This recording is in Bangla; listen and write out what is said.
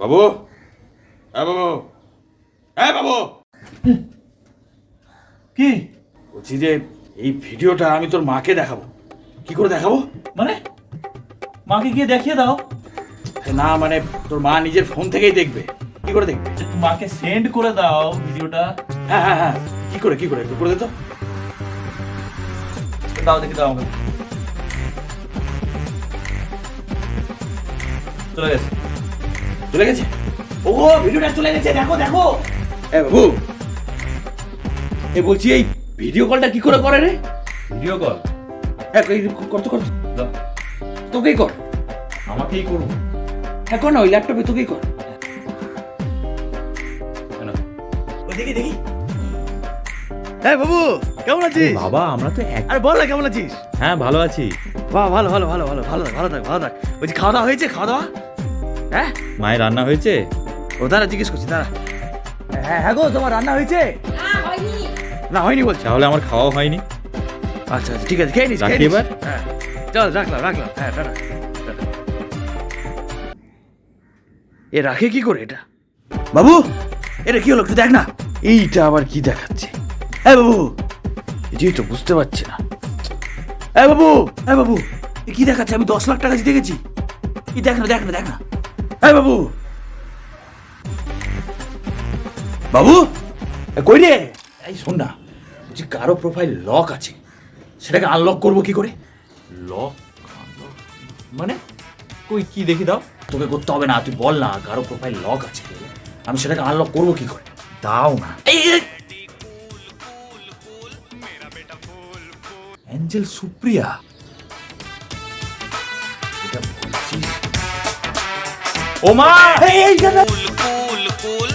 বাবু? হ্যাঁ বাবু। হ্যাঁ বাবু। কি? বলছি যে এই ভিডিওটা আমি তোর মাকে দেখাবো। কি করে দেখাবো? মানে? মাকে গিয়ে দেখিয়ে দাও। না মানে তোর মা নিজের ফোন থেকেই দেখবে। কি করে দেখবে? মাকে সেন্ড করে দাও ভিডিওটা। হ্যাঁ হ্যাঁ হ্যাঁ। কি করে কি করে? একটু করে দে তো। দাও দেখি দাও আমাকে। চলে গেছে। চলে গেছে? ও ভিডিওটা চলে গেছে দেখো দেখো। এ বাবু। এ বলছি এই ভিডিও কলটা কি করে করে রে? Video call? হ্যাঁ কর তো কর। তোকেই কর। আমাকেই করব হ্যাঁ কর না ওই ল্যাপটপে তোকেই কর। দেখি দেখি। হ্যাঁ বাবু কেমন আছিস? বাবা আমরা তো এক আরে বল না কেমন আছিস? হ্যাঁ ভালো আছি। বাহ ভালো ভালো ভালো ভালো ভালো ভালো থাক ভালো থাক। বলছি খাওয়া দাওয়া হয়েছে? খাওয়া দাওয়া? হ্যাঁ? মায়ের রান্না হয়েছে? ও দাঁড়া জিজ্ঞেস করছি দাঁড়া। হ্যাঁ হ্যাঁ গো তোমার রান্না হয়েছে? না হয়নি। না হয়নি বলছি। তাহলে আমার খাওয়া হয়নি। আচ্ছা আচ্ছা ঠিক আছে খেয়ে নিস খেয়ে এবার? হ্যাঁ চল রাখলাম রাখলাম। হ্যাঁ টাটা টাটা। এ রাখে কি করে এটা? বাবু এটা কি হলো একটু দেখ না। এইটা আবার কি দেখাচ্ছে? হ্যাঁ বাবু। এটাই তো বুঝতে পারছি না। হ্যাঁ বাবু হ্যাঁ বাবু। এ কি দেখাচ্ছে? আমি দশ লাখ টাকা জিতে গেছি কি দেখ না দেখ না দেখ না। হ্যাঁ বাবু। বাবু কই রে? এই শোন না বলছি কারও প্রোফাইল লক আছে সেটাকে আনলক করব কি করে? লক মানে? কই কি দেখি দাও। তোকে করতে হবে না তুই বল না কারও প্রোফাইল লক আছে। আমি সেটাকে আনলক করব কি করে? দাও না। অ্যাঞ্জেল সুপ্রিয়া। এটা ও মা এই কুল কুল কুল